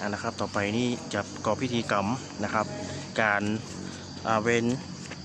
อ่านะครับ ต่อไปนี่จะประกอบพิธีกรรมนะครับ การเว้น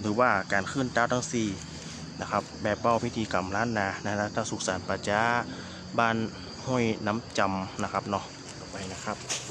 หรือว่าการขึ้นเต้าทั้งสี่นะครับแบบเป้าพิธีกรรมล้านนานะทางสุขสันต์ปัจจาบ้านห้วยน้ำจำนะครับเนาะต่อไปนะครับ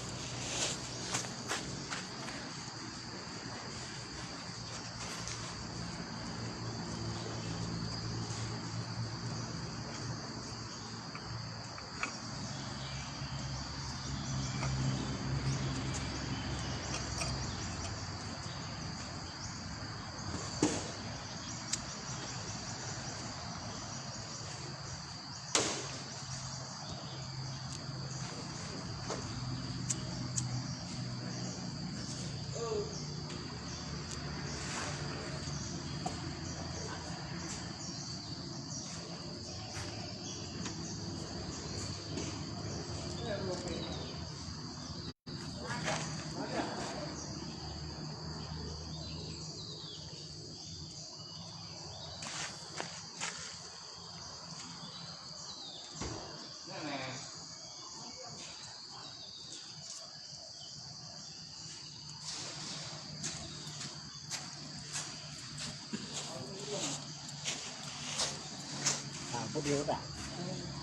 ถามคนเดียวอะ นะ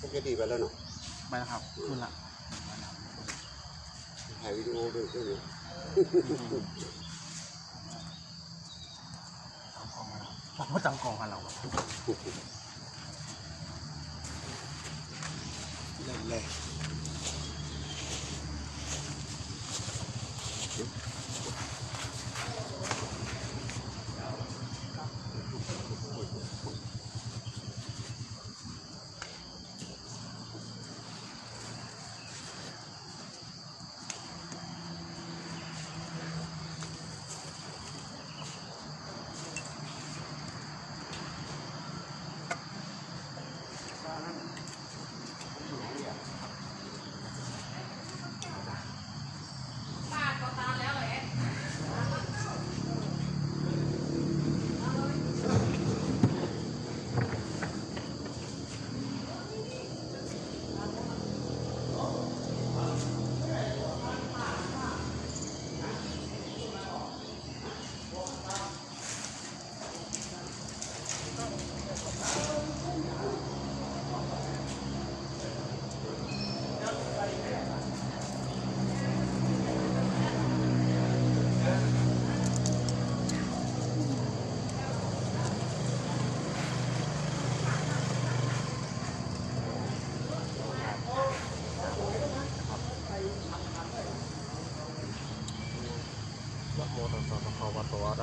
ป กติไปแล้วเนาะไปแล้วครับขึ้นละถ่ายวิดีโอด้วยด้วยเนี่ยผมก็จำกองกันเราเล่นเลย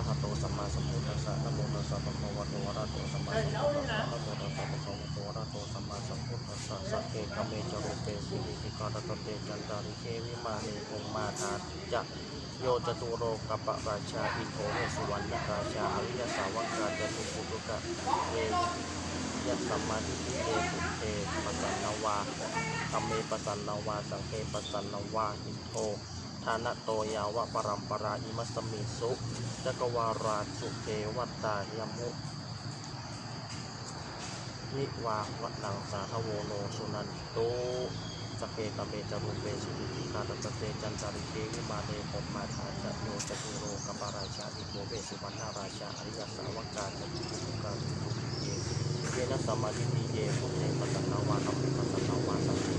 หะโตสัมมาสัมพุทธัสสะนะโมตัสสะภะคะวะโตอะระหะโตสัมมาสัมพุทธัสสะนะโมตัสสะภะคะวะโตอะระหะโตสัมมาสัมพุทธัสสะสัพเพกะเมจโรเปสิริสิกาตะเตจันตาริเควิมาเนภงมาทาจะโยจตุโรกัปปะราชาอินโทเวสุวรรณราชาอริยสาวกาจตุปุตุกะเวยัสสัมมาทิฏฐิเตสุเตปัสันนวาธัมเมปัสันนวา สังเฆปสันนวาอินโทานะโตยาวะปรัมปราอิมัสมิสุจักวาราสุเกวัตตายมุนิวาวะนังสาทโวโนสุนันโตสเปตเมจารุเปสิริติคาตตเตจันจาริเกวิมาเนปมมาทาจะโยจตุโรกัปปาราชาอิโกเวสุวรรณราชาอริยสาวกาจะตุสุกาตุเยเยนะสมาธิติเยพุทเทปสันนาวาธัมเมปสันนาวาสังฆ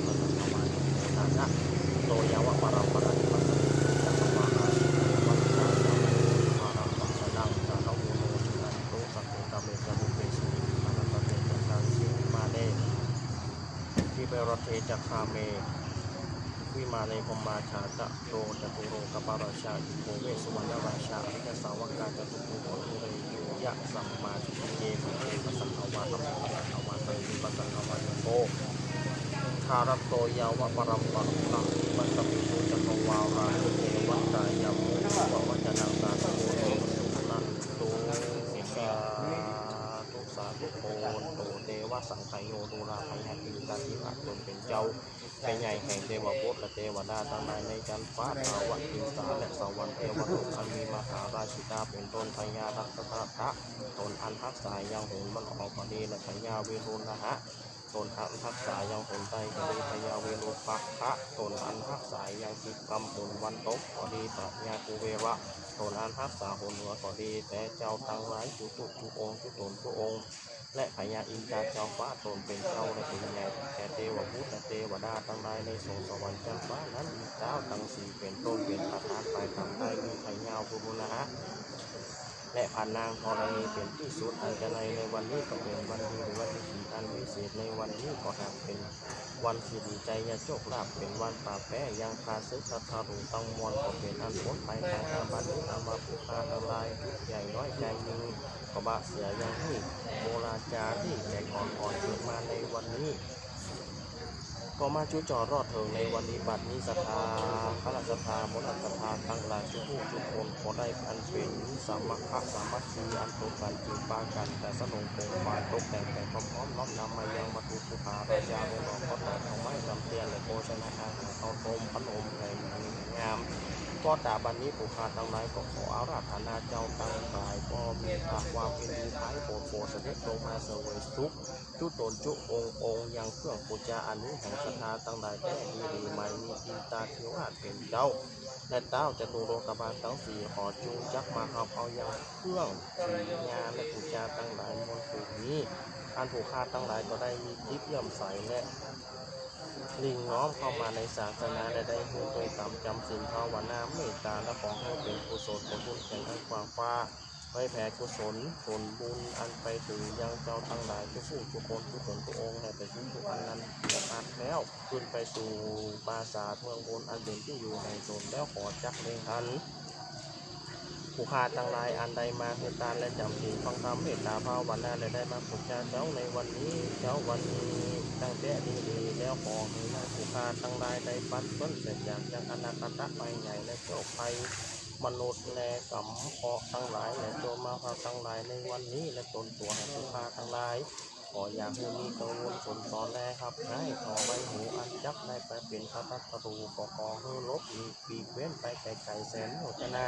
จคาเม วิมาเลพมาชาตะโตจตุโรกปาราชาอิโกเวสุวรรณราชาอริยสาวกาจตุภูโตุเรยุยะสัมมาทิเยสุเตปัสสังวาตัมปัสสังวาตัมปัสสังวาตัโตคารโตยาวะปรัมปังตังปัสสมิโตจักวาราเทวตายามุวะวัจนังตาโตนันตุสกาทุสาทุโพ ว่าสังขโยตูราภัยหัติตาทิอัตตนเป็นเจ้าเป็นใหญ่แห่งเทวภพและเทวดาทั้งหลายในจันฟ้าดาวอินทราและสวรรค์เทวทุกอันมีมหาราชิตาเป็นต้นพญารักษาพระตนอันทักษายังหงมันออกปดีและพญาเวรุณนะฮะตนอันทักษายังผลใจกรีพยาเวรุปักพระตนอันทักษายังคิดกรรำผลวันตกกอดีปัญญาภูเววะตนอันทักษาผลหัวกอดีแต่เจ้าตั้งร้ายจุตุทุองจุตนจุอง และพญาอินทราจอมฟ้าตนเป็นเจ้าในสิงแห่แต่เทวพุตเตวดาทั้งหลายในสงสวรรค์ชั้นฟ้านั้นเจ้าทั้งสี่เป็นต้นเป็นประธานไปทางใต้มีไข่ยาวภูมินะฮะและผ่านนางพรณีเป็นที่สุดอันจะในในวันนี้ก็เป็นวันดีหรือวันที่สีอันวิเศษในวันนี้ก็หากเป็นวันสิริใจยาโชคลาภเป็นวันป่าแป้ยังพาซึกสัทธารุตังมวลก็เป็นอันพ้นไปทางอาบัติอามาภูคาอะไรใหญ่น้อยใจมี กระบะเสือยังนี่โบราจารีแต่ก่อนก่อนเกิดมาในวันนี้ ก็มาชูจอรอดเถิงในวันนี้บัดนี้สภาพระราชสภามนัสภาตั้งหลายชุกผู้ทุกคนขอได้อันเป็นสามัคคะสามัคคีอันตกกันจูปากัน แต่สนงโปร่งฝ่ายตกแต่งแต่พร้อมๆน้อมนำมายังมาถูกสุภาพระชาโบราณก็ได้ของไม้จำเป็นและโภชนาอาหารข้าวต้มขนมอะไรงาม ก็ตาบันนี้ผู้คาตังนายก็ขออาราธนาเจ้าตังหลายก็มีพระวามเป็นดีท้ายโปรดโปรดเสด็จลงมาเสวยสุขจุดตนจุององยังเครื่องปูจาอันนี้แห่งศรัทธาตังนายแก่ดีดีไม่มีอินตาเทวราเป็นเจ้าและเต้าจะตูโลกบาลทั้งสี่ขอจูงจักมาเอาเอายังเครื่องสีงานและปูชาตังนายมนต์สูงนี้อันผู้คาตั้งหลายก็ได้มีทิพย่อมใสและ ลิงน้อมเข้ามาในศาสนาได้ได้เไปตามจำศีลภาวนาเมตตาและของให้เป็นกุศลผลบุญแก่ทั้งคว้างฟ้าไปแผ่กุศลผลบุญอันไปถึงยังเจ้าทั้งหลายทุกผู้ทุกคนทุกคนทุกองค์ในแต่ทุกทุกอันนั้นจะอัแล้วขึ้นไปสู่ปราสาทเมืองบนอันเป็นที่อยู่แห่งตนแล้วขอจักเลงทันผู้ขาทั้งหลายอันใดมาคือตาและจำศีลฟังธรรมเมตตาภาวนาและได้มาฝึกเจ้าในวันนี้เจ้าวันนี้ ตั้งแต่นี้ดีแล้วขอให้นางสุภาทั้งหลายได้ปัดพ้นเสียจากจากอนาคตไปใหญ่และโชคภัยมนุษย์แลกสัมาะทั้งหลายและโจมาพาทั้งหลายในวันนี้และตนตัวสุภาทั้งหลาย ขออย่าให้มีกังวลผลตอนแรกครับให้ขอใบหูอันยับได้ไปเป็นพระพัตรูก่อกอให้ลบมีปีเว้นไปไกลไกลแสนโหดนา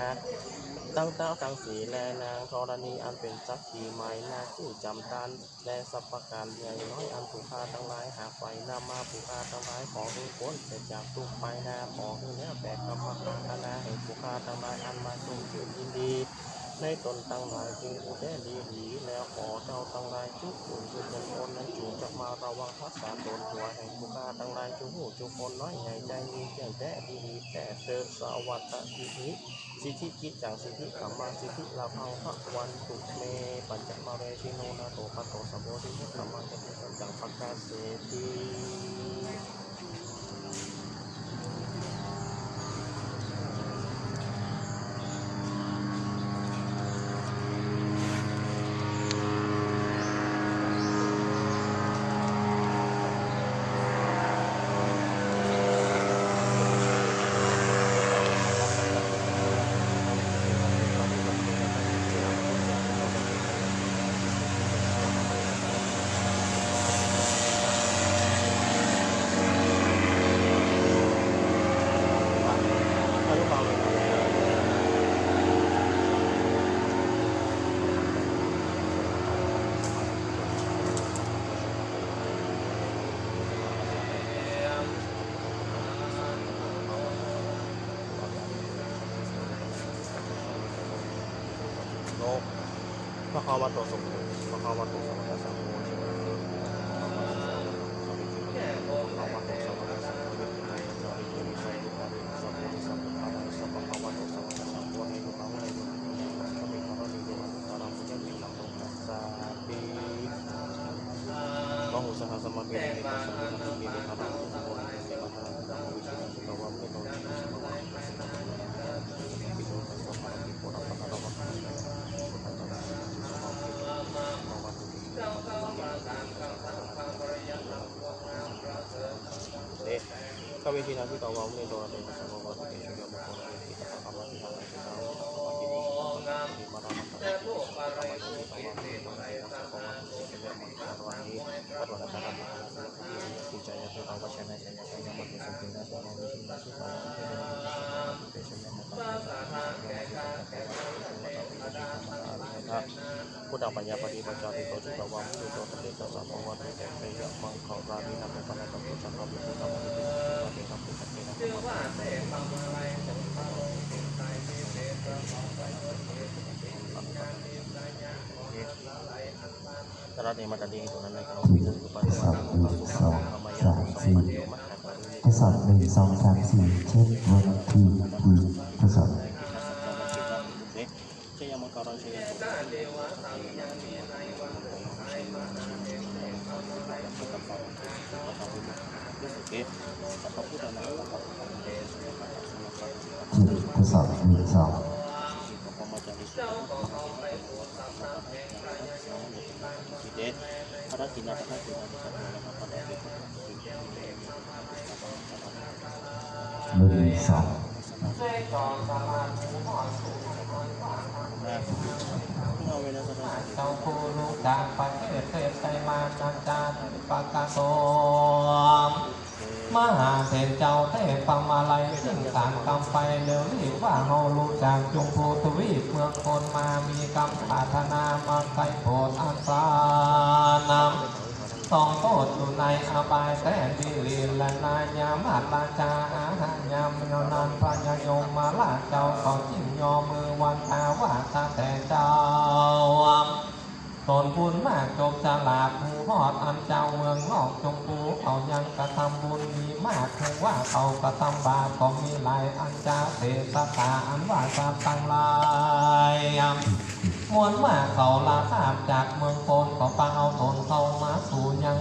ตั้งเต้าตั้งสีแลนางธรณีอันเป็นจักรีไม้นาจู่จำตันและสัพการใหญ่น้อยอันถูกฆ่าทั้งหลายหาไฟนำมาผูกฆ่าทั้งหลายขอให้พ้นแต่จากทุกไปนาขอให้เนื้อแบกกับพระนาแห่งผูกฆ่าทั้งหลายอันมาชงเกิดยินดี ในตนตั้งหลายจึงอุได้ดีหีแล้วขอเจ้าตั้งหลายจุกผู้จุกเป็นคนนั้นจูจะมาระวังทักษาตนหัวแห่งผู้ฆ่าตั้งหลายจุกหูจุคนน้อยใหญ่ใจมีแก่งแต่ดีหีแต่เจอสวัตติหิสิทธิคิดจังสิทธิขมมาสิทธิลาพังพระวันตุเมปัญจมาเรชิโนนาโตปัตโตสัมโพธิขมมังเจติจังปักกาเสตี 川とそこ川と Kami binasi kau mau nih doa yang bersama kau di surga mohon kita pertama di hati kita pertama di mana kita พุทธปัญญาปฏิปัจจาริโตจิตวังสุโตตเตจัสสะภวันตุเตเปยะมังคารามินามุปนาตตุสังฆวิสุทธังวิสุทธังเตนะพุทธเตนะธรรมะตระเนมตันดีตรงนั้นในขณะวินาศปัจจุบันของพระสุขภาพธรรมยาสัมปันโยมะแห่งปรินิดสอบหนึ่งสองสามสี่เช็ควันทีทีทดสอบชยมังคารังชยตุเกสัพพุทธนาสัพพะเดสุขะสุขะสุขะทีทดสอบหนึ่งสองปมาจาริสุเดพระกินาพระกินาสัพพะนาพระเดชหนึ่งสอง เอาเวลาสักเจ้าคูลูกจากประเทศเทศไตมาจันจาปากาโตมหาเศรษเจ้าเทพมาลัยซึ่งสารกำไปเดี๋ยวรีบว่าเฮารู้จากจงภูทวีปเมืองคนมามีกรรมปรารถนามาใส่โพดอาสานำต้องโทษอยู่ในอบายแต่ดีลีและนายามาลาจาอาหารยามยนานพระยโยมมาลาเจ้าก็จิ้มยอมือวันตาว่าตาแต่เจ้า ตนบุญมากจบจลาดหูหอดอันเจ้าเมืองนอกจงปูเขายังกระทำบุญมีมากถึงว่าเขากระทำบาปก็มีหลายอันจาเสตตาอันว่าสาตั้งลายมวนมากเขาลาทาบจากเมืองโคนก็ฟังเอาตนเอามาสู่ยัง